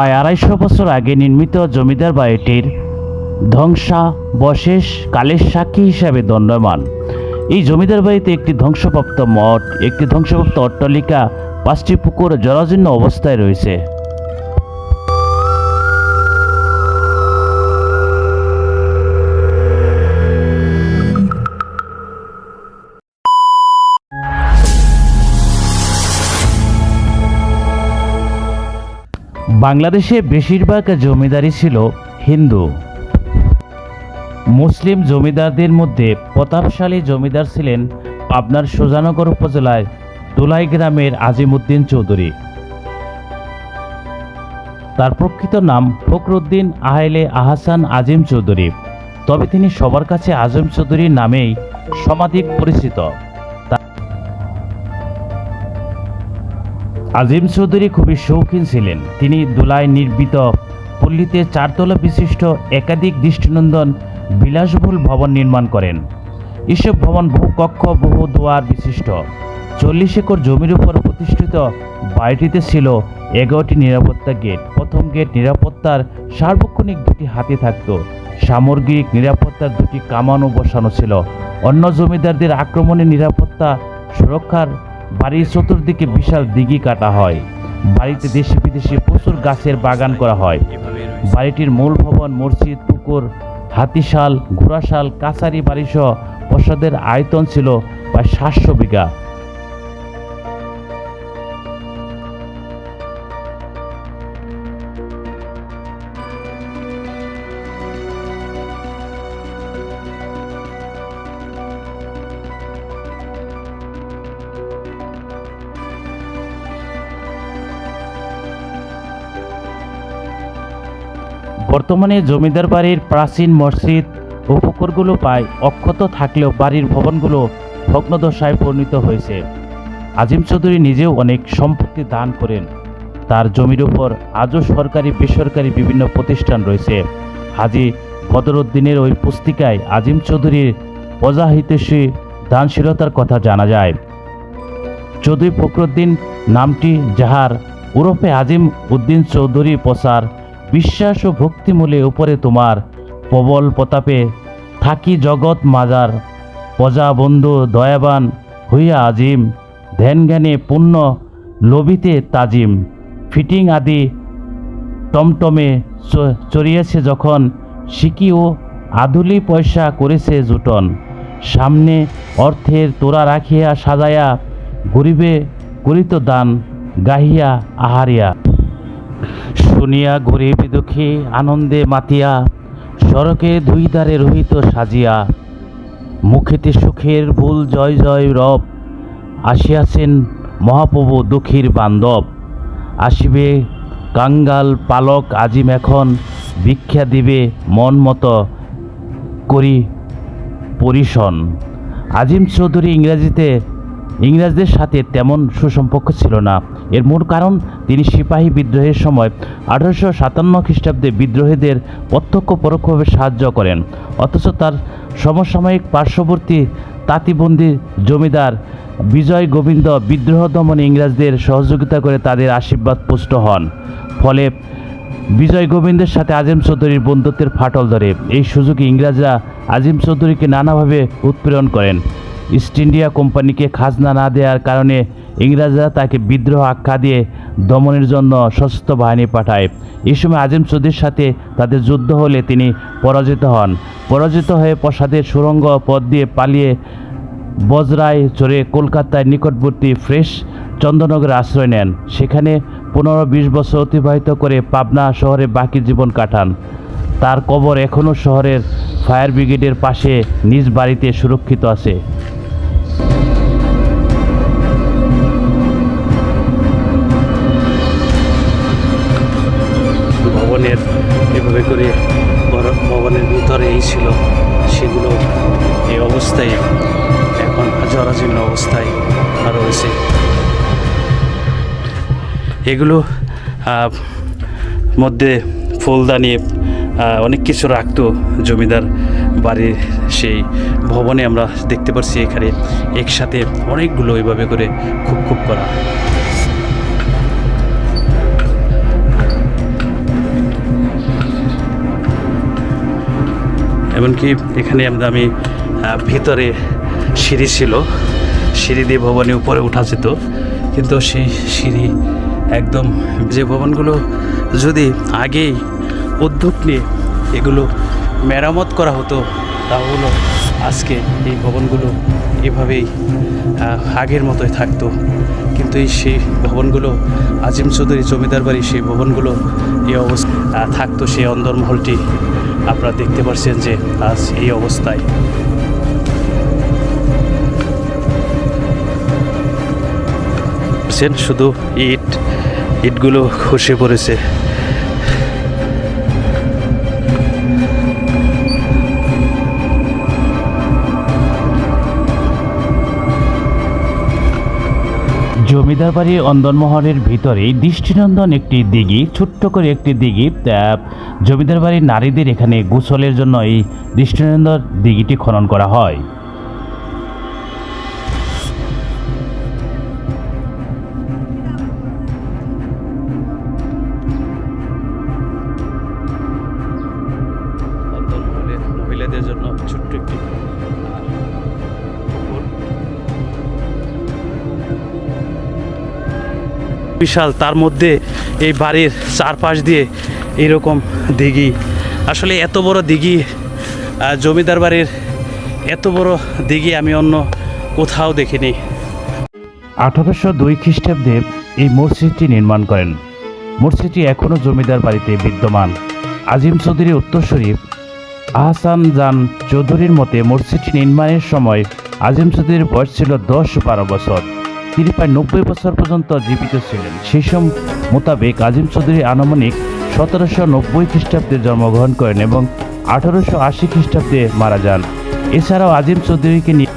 প্রায় আড়াইশো বছর আগে নির্মিত জমিদার বাড়িটির ধ্বংসাবশেষ কালের সাক্ষী হিসাবে দণ্ডমান এই জমিদার বাড়িতে একটি ধ্বংসপ্রাপ্ত মঠ, একটি ধ্বংসপ্রাপ্ত অট্টালিকা, পাঁচটি পুকুর জরাজীর্ণ অবস্থায় রয়েছে। বাংলাদেশে বেশিরভাগ জমিদারি ছিল হিন্দু। মুসলিম জমিদারদের মধ্যে প্রতাপশালী জমিদার ছিলেন পাবনার সুজানগর উপজেলায় দোলাই গ্রামের আজিমুদ্দিন চৌধুরী। তার প্রকৃত নাম ফখরুদ্দিন আহলে আহসান আজিম চৌধুরী, তবে তিনি সবার কাছে আজম চৌধুরী নামেই সমাধিক পরিচিত। আজিম চৌধুরী খুবই শৌখিন ছিলেন। তিনি দোলায় নির্মিত পল্লীতে চারতলা বিশিষ্ট একাধিক দৃষ্টিনন্দন বিলাসবহুল ভবন নির্মাণ করেন। এসব ভবন বহু কক্ষ, বহু দুয়ার বিশিষ্ট। চল্লিশ একর জমির উপর প্রতিষ্ঠিত বাড়িটিতে ছিল এগারোটি নিরাপত্তা গেট। প্রথম গেট নিরাপত্তার সার্বক্ষণিক দুটি হাতে থাকত। সামগ্রিক নিরাপত্তার দুটি কামানও বসানো ছিল। অন্য জমিদারদের আক্রমণে নিরাপত্তা সুরক্ষার বাড়ির চতুর্দিকে বিশাল দিঘি কাটা হয়। বাড়িতে দেশি বিদেশি প্রচুর গাছের বাগান করা হয়। বাড়িটির মূল ভবন মসজিদ, পুকুর, হাতিশাল, ঘোড়াশাল, কাছারি বাড়িসহ প্রসাদের আয়তন ছিল প্রায় সাতশো বিঘা। বর্তমানে জমিদার বাড়ির প্রাচীন মসজিদ ও পুকুরগুলো প্রায় অক্ষত থাকলেও বাড়ির ভবনগুলো ভগ্নদশায় পরিণত হয়েছে। আজিম চৌধুরী নিজেও অনেক সম্পত্তি দান করেন। তার জমির উপর আজও সরকারি, বেসরকারি বিভিন্ন প্রতিষ্ঠান রয়েছে। হাজি বদরুদ্দিনের ওই পুস্তিকায় আজিম চৌধুরীর প্রজাহিতৈষী দানশীলতার কথা জানা যায়। চৌধুরী ফখরুদ্দিন নামটি যাহার ওরফে আজিম উদ্দিন চৌধুরী প্রসার বিশ্বাস ও ভক্তিমূলে উপরে তোমার প্রবল প্রতাপে থাকি জগৎ মাজার। প্রজা বন্ধু দয়াবান হইয়া আজিম, ধ্যান জ্ঞানে পূর্ণ লোভিতে তাজিম। ফিটিং আদি টমটমে চড়িয়েছে যখন সিকি ও আধুলি পয়সা করেছে জুটন। সামনে অর্থের তোরা রাখিয়া সাজায়া গরিবে করিত দান গাহিয়া আহারিয়া। শুনিয়া গরিব দুঃখী আনন্দে মাতিয়া, সড়কে দুই দ্বারে রহিত সাজিয়া। মুখেতে সুখের ভুল জয় জয় রব, আসিয়াছেন মহাপ্রভু দুঃখীর বান্ধব। আসিবে কাঙ্গাল পালক আজিম এখন, ভিক্ষা দিবে মন মতো করি পরিশন। আজিম চৌধুরী ইংরেজিতে ইংরেজদের সাথে তেমন সুসম্পর্ক ছিল না। এর মূল কারণ, তিনি সিপাহী বিদ্রোহের সময় আঠারোশো সাতান্ন খ্রিস্টাব্দে বিদ্রোহীদের প্রত্যক্ষ পরোক্ষভাবে সাহায্য করেন। অথচ তার সমসাময়িক পার্শ্ববর্তী তাঁতিবন্দি জমিদার বিজয় গোবিন্দ বিদ্রোহ দমনে ইংরেজদের সহযোগিতা করে তাদের আশীর্বাদ পুষ্ট হন। ফলে বিজয় গোবিন্দের সাথে আজিম চৌধুরীর বন্ধুত্বের ফাটল ধরে। এই সুযোগে ইংরেজরা আজিম চৌধুরীকে নানাভাবে উৎপীড়ন করেন। ইস্ট ইন্ডিয়া কোম্পানিকে খাজনা না দেওয়ার কারণে ইংরেজরা তাকে বিদ্রোহ আখ্যা দিয়ে দমনের জন্য সশস্ত্র বাহিনী পাঠায়। এই সময় আজিম চৌধুরীর সাথে তাদের যুদ্ধ হলে তিনি পরাজিত হন। পরাজিত হয়ে প্রসাদের সুরঙ্গ পথ দিয়ে পালিয়ে বজরায় চড়ে কলকাতায় নিকটবর্তী ফ্রেশ চন্দ্রনগরে আশ্রয় নেন। সেখানে পনেরো বিশ বছর অতিবাহিত করে পাবনা শহরে বাকি জীবন কাটান। তার কবর এখনও শহরের ফায়ার ব্রিগেডের পাশে নিজ বাড়িতে সুরক্ষিত আছে। ভবনের এভাবে করে ভবনের ভিতরে এই ছিল, সেগুলো এই অবস্থায় এখন জরাজীর্ণ অবস্থায় রয়েছে। এগুলো মধ্যে ফুলদানি অনেক কিছু রাখতো জমিদার বাড়ির সেই ভবনে আমরা দেখতে পাচ্ছি এখানে। একসাথে অনেকগুলো এভাবে করে খুব খুব করা। এমনকি এখানে আমি ভিতরে সিঁড়ি ছিল। সিঁড়ি দিয়ে ভবনে উপরে উঠা যেত। কিন্তু সেই সিঁড়ি একদম যে ভবনগুলো যদি আগেই উদ্যোগ নিয়ে এগুলো মেরামত করা হতো, তাহলে আজকে এই ভবনগুলো এভাবেই আগের মতোই থাকতো। কিন্তু এই সেই ভবনগুলো, আজিম চৌধুরী জমিদার বাড়ি সেই ভবনগুলো, এই অবস্থা থাকতো সেই অন্দরমহলটি। আপনারা দেখতে পাচ্ছেন যে আজ এই অবস্থায়। শুধু ইট ইটগুলো খসে পড়েছে। জমিদার বাড়ির অন্দনমহলের ভিতরেই দৃষ্টিনন্দন একটি দিঘি, ছোট্ট করে একটি দিঘি জমিদার বাড়ির নারীদের এখানে গোসলের জন্য এই দৃষ্টিনন্দন দিঘিটি খনন করা হয়। বিশাল, তার মধ্যে এই বাড়ির চারপাশ দিয়ে এরকম দিঘি। আসলে এত বড় দিঘি জমিদার বাড়ির এত বড় দিঘি আমি অন্য কোথাও দেখিনি। আঠারোশো দুই খ্রিস্টাব্দে এই মসজিদটি নির্মাণ করেন। মসজিদটি এখনও জমিদার বাড়িতে বিদ্যমান। আজিম চৌধুরীর উত্তরসূরি আহসান জান চৌধুরীর মতে মসজিদটি নির্মাণের সময় আজিম চৌধুরীর বয়স ছিল দশ বারো বছর। তিনি প্রায় নব্বই বছর পর্যন্ত জীবিত ছিলেন। সেই সম মোতাবেক আজিম চৌধুরী আনুমানিক সতেরোশো নব্বই খ্রিস্টাব্দে জন্মগ্রহণ করেন এবং আঠারোশো আশি খ্রিস্টাব্দে মারা যান। এছাড়াও আজিম চৌধুরীকে নিয়ে